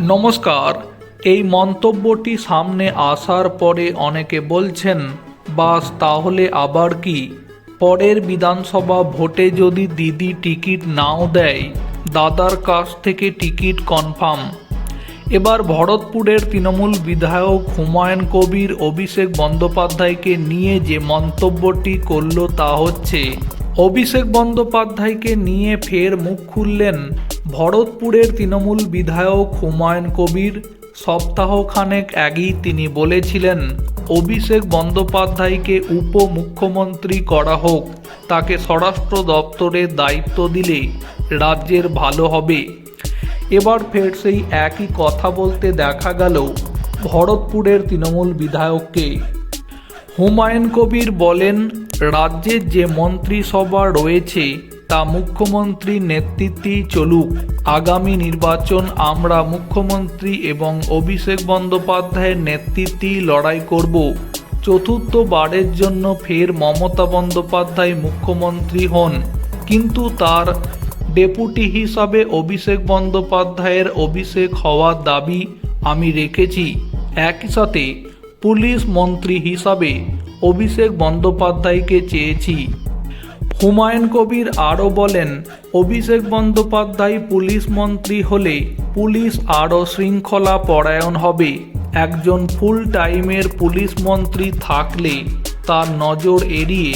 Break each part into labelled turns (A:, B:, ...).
A: নমস্কার, এই মন্তব্যটি সামনে আসার পরে অনেকে বলছেন, বাস, তাহলে আবার কি? পরের বিধানসভা ভোটে যদি দিদি টিকিট নাও দেয়, দাদার কাছ থেকে টিকিট কনফার্ম। এবার ভরতপুরের তৃণমূল বিধায়ক হুমায়ুন কবির, অভিষেক বন্দ্যোপাধ্যায়কে নিয়ে যে মন্তব্যটি করল তা হচ্ছে অভিষেক বন্দ্যোপাধ্যায়কে নিয়ে ফের মুখ খুললেন ভরতপুরের তৃণমূল বিধায়ক হুমায়ুন কবির। সপ্তাহখানেক আগেই তিনি বলেছিলেন, অভিষেক বন্দ্যোপাধ্যায়কে উপমুখ্যমন্ত্রী করা হোক। তাকে স্বরাষ্ট্র দপ্তরের দায়িত্ব দিলে রাজ্যের ভালো হবে। এবার ফের সেই একই কথা বলতে দেখা গেল ভরতপুরের তৃণমূল বিধায়ককে। হুমায়ুন কবির বলেন রাজ্যের যে মন্ত্রিসভা রয়েছে, তা মুখ্যমন্ত্রীর নেতৃত্বেই চলুক। আগামী নির্বাচন আমরা মুখ্যমন্ত্রী এবং অভিষেক বন্দ্যোপাধ্যায়ের নেতৃত্বেই লড়াই করব। চতুর্থবারের জন্য ফের মমতা বন্দ্যোপাধ্যায় মুখ্যমন্ত্রী হন। কিন্তু তার ডেপুটি হিসাবে অভিষেক বন্দ্যোপাধ্যায়ের অভিষেক হওয়ার দাবি আমি রেখেছি। একই সাথে পুলিশ মন্ত্রী হিসাবে অভিষেক বন্দ্যোপাধ্যায়কে চেয়েছি। হুমায়ুন কবির আরও বলেন, অভিষেক বন্দ্যোপাধ্যায় পুলিশ মন্ত্রী হলে পুলিশ আরও শৃঙ্খলা পরায়ণ হবে। একজন ফুল টাইমের পুলিশ মন্ত্রী থাকলে তার নজর এড়িয়ে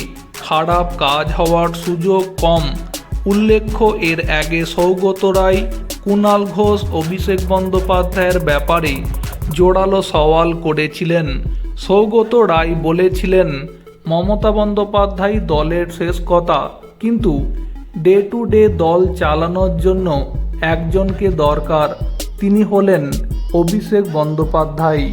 A: খারাপ কাজ হওয়ার সুযোগ কম। উল্লেখ্য, এর আগে সৌগত রায় কুণাল ঘোষ, অভিষেক বন্দ্যোপাধ্যায়ের ব্যাপারে জোরালো সওয়াল করেছিলেন। সৌগত রায় বলেছিলেন, মমতা বন্দ্যোপাধ্যায় দলের শেষ কথা, কিন্তু ডে টু ডে দল চালানোর জন্য একজনকে দরকার, তিনি হলেন অভিষেক বন্দ্যোপাধ্যায়।